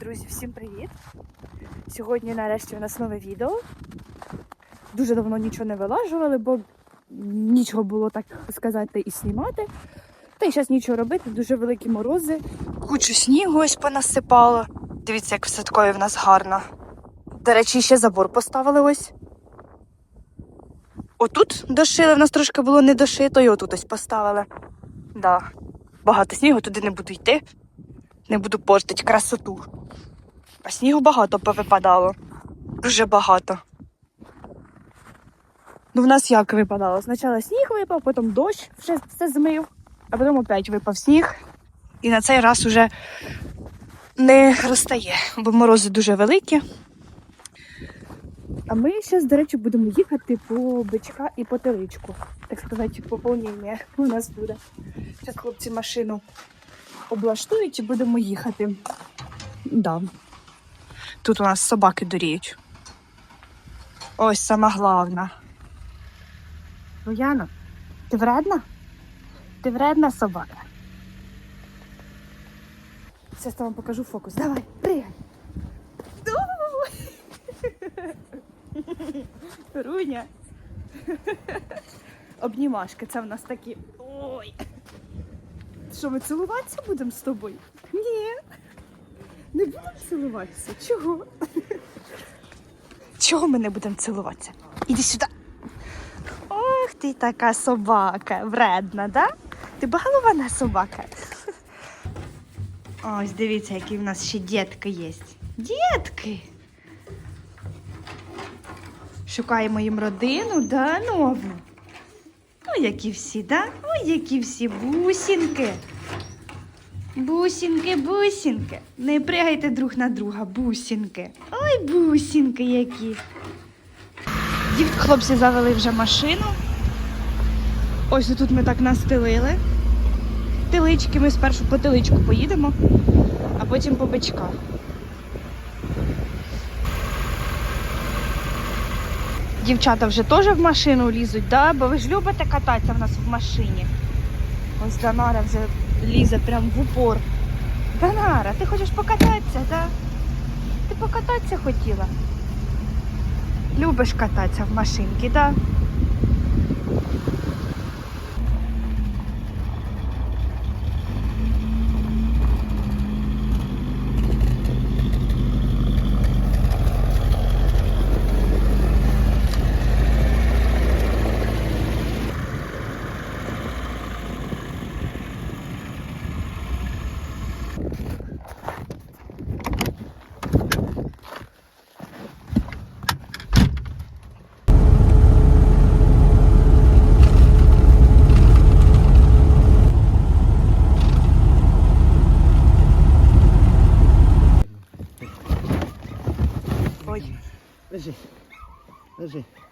Друзі, всім привіт! Сьогодні нарешті у нас нове відео. Дуже давно нічого не вилажували, бо нічого було так сказати і знімати. Та й зараз нічого робити, дуже великі морози. Кучу снігу ось понасипало. Дивіться, як в садкові в нас гарно. До речі, ще забор поставили ось. Отут дошили, в нас трошки було не дошито, і отут ось поставили. Да. Багато снігу, туди не буду йти. Не буду портити красоту. А снігу багато повипадало. Дуже багато. Ну, в нас як випадало? Спочатку сніг випав, потім дощ все, все змив, а потім опять випав сніг. І на цей раз уже не розтає, бо морози дуже великі. А ми зараз, до речі, будемо їхати по бичка і по теличку. Так сказати, поповнення у нас буде. Зараз хлопці машину облаштують і будемо їхати. Да. Тут у нас собаки дуріють. Ось сама головна. Луяна, ти вредна? Ти вредна собака. Зараз я вам покажу фокус. Давай, пригай. Руня. Обнімашки, це в нас такі. Ой. Що, ми цілуватися будемо з тобою? Ні. Не будемо цілуватися. Чого? Чого ми не будемо цілуватися? Іди сюди. Ох, ти така собака, вредна, да? Ти балована собака. Ось дивіться, які в нас ще дітки є. Дітки. Шукаємо їм родину, да, нову. Ой, які всі, да? Ой, які всі бусінки. Бусінки, бусінки. Не пригайте друг на друга, бусінки. Ой, бусінки які. Хлопці завели вже машину. Ось тут ми так настелили. Тилички, ми спершу по тиличку поїдемо, а потім по бичка. Дівчата вже теж в машину лізуть, да? бо ви ж любите кататися в нас в машині. Ось Данара вже лізе прям в упор. Данара, ти хочеш покататися, да? Ти покататися хотіла? Любиш кататися в машинці, да?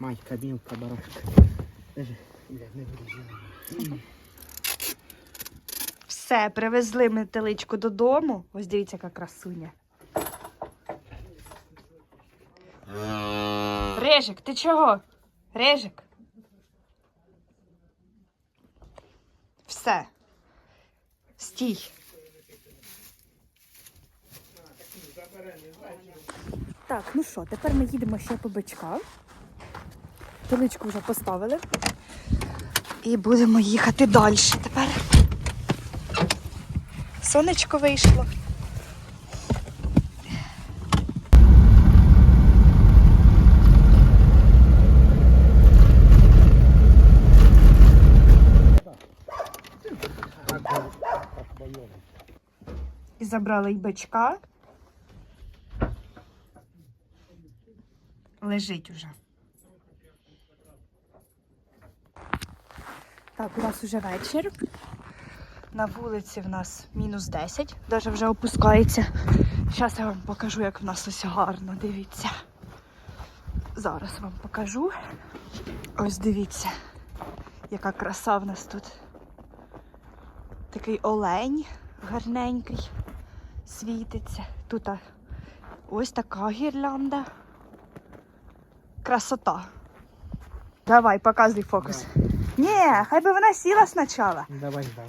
Майка, мілка, барашка. Все, привезли ми теличку додому. Ось дивіться, яка красуня. Режик, ти чого? Режик. Все. Стій. Так, ну що, тепер ми їдемо ще по бичках. Теличку вже поставили. І будемо їхати далі тепер. Сонечко вийшло. І забрали й бичка. Лежить уже. Так, у нас уже вечір. На вулиці в нас мінус 10, навіть вже опускається. Зараз я вам покажу, як в нас ось гарно, дивіться. Зараз вам покажу. Ось дивіться, яка краса в нас тут. Такий олень гарненький світиться. Тут ось така гірлянда. Красота. Давай, показуй фокус. Ні, хай би вона сіла спочатку. Давай, дам.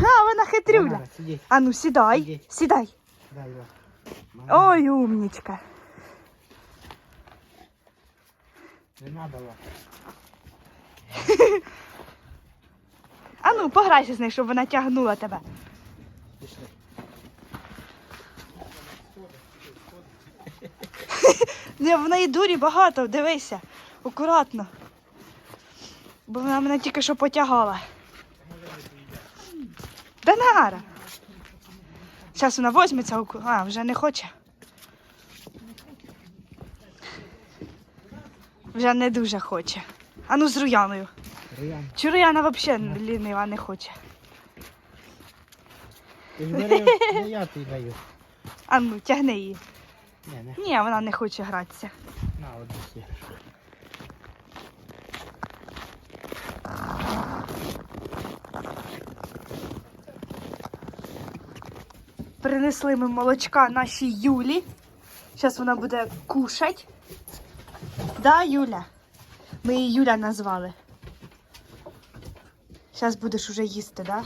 А, вона хитрюля. Тамара, сидіть. А ну сідай, Іди. сідай. Дай лапу. Ой, умнічка. Не надо лапу. А ну, пограйся з нею, щоб вона тягнула тебе. Пішли. В неї дурі багато, дивися. Акуратно. Бо вона мене тільки що потягала. Данара. Зараз вона возьметься, а, вже не хоче. Вже не дуже хоче. А ну з Руяною. Риян. Чи Руяна взагалі лінива не хоче. Ти ж бери, я тобі даю. А ну, тягни її. Не, не. Ні, вона не хоче гратися. На, от десь. Принесли ми молочка нашій Юлі. Зараз вона буде кушать. Да, Юля? Ми її Юля назвали. Зараз будеш уже їсти, да?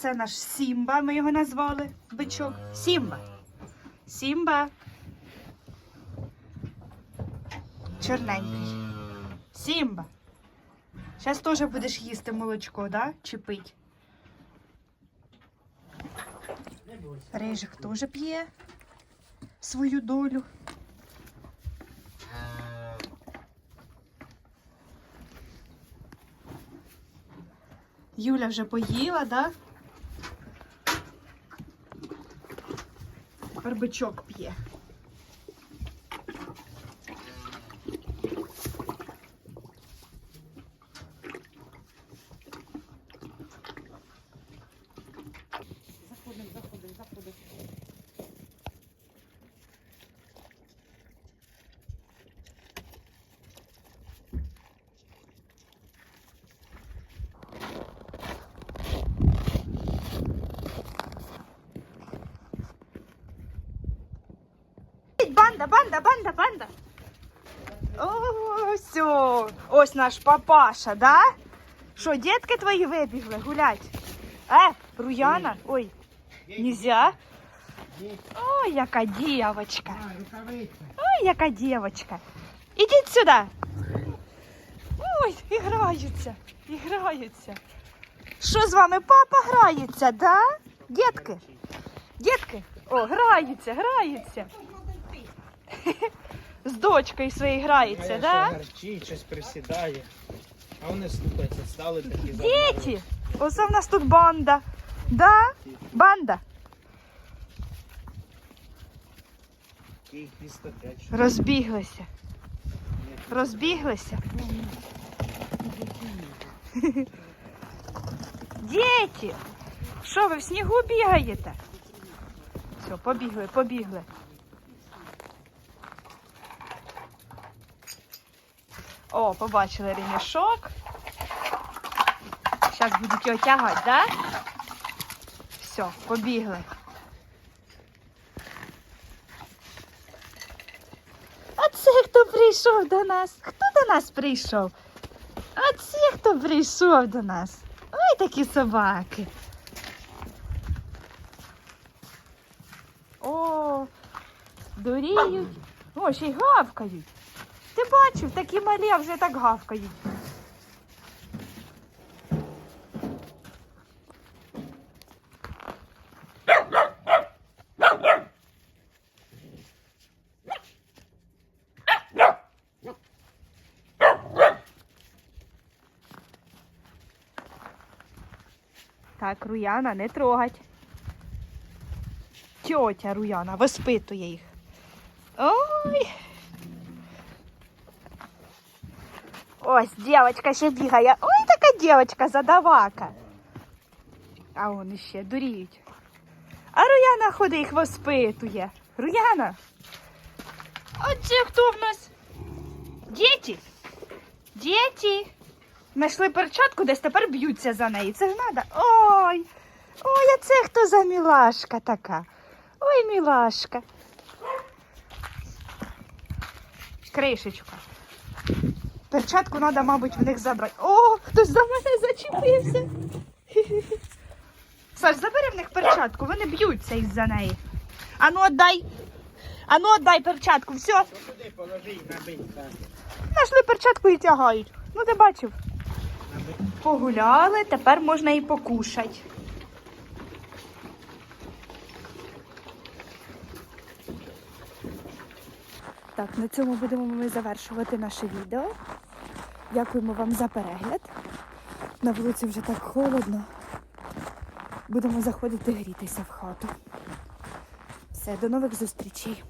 Це наш Сімба, ми його назвали. Бичок. Сімба. Сімба. Чорненький. Сімба. Зараз теж будеш їсти молочко, да? Чи пить? Рижик теж п'є свою долю. Юля вже поїла, да? Барбичок п'є. Банда, банда, банда, банда. О, все. Ось наш папаша, да? Що, дітки твої вибігли гулять? Е, Руяна? Ой, нельзя? Ой, яка дівочка. Ой, яка дівочка. Ідіть сюди. Ой, і граються, і граються. Що з вами папа грається, да? Дітки? Дітки? О, граються, граються. З дочкою своєю грається, да? гарчить, щось присідає. А вони слухаються, стали такі Діти! Оце в нас тут банда. Да? Банда. Розбіглися. Розбіглися. Діти! Що ви в снігу бігаєте? Все, побігли, побігли. О, побачили ремішок. Зараз будуть його тягати, да? Все, побігли. А це хто прийшов до нас? Хто до нас прийшов? А це хто прийшов до нас? Ой, такі собаки. О, дуріють. О, ще й гавкають. Бачив, такі малі, а вже так гавкають. Так, Руяна, не трогать. Тьотя Руяна воспитує їх. Ой. Ось, дівчинка ще бігає. Ой, така дівчинка задавака. А вони ще дуріють. А Руяна ходить їх воспитує. Руяна. Це хто в нас? Діти? Діти? Знайшли перчатку, десь тепер б'ються за неї. Це ж треба. Ой! Ой, а це хто за мілашка така? Ой, мілашка. Кришечка. Перчатку треба, мабуть, в них забрати. О, хтось за мене зачепився. Саш, забери в них перчатку, вони б'ються із-за неї. Ану, отдай. Ану, отдай перчатку, все. Туди положи і набить так. Знайшли перчатку і тягають. Ну, ти бачив. Погуляли, тепер можна і покушати. Так, на цьому будемо ми завершувати наше відео. Дякуємо вам за перегляд. На вулиці вже так холодно. Будемо заходити грітися в хату. Все, до нових зустрічей.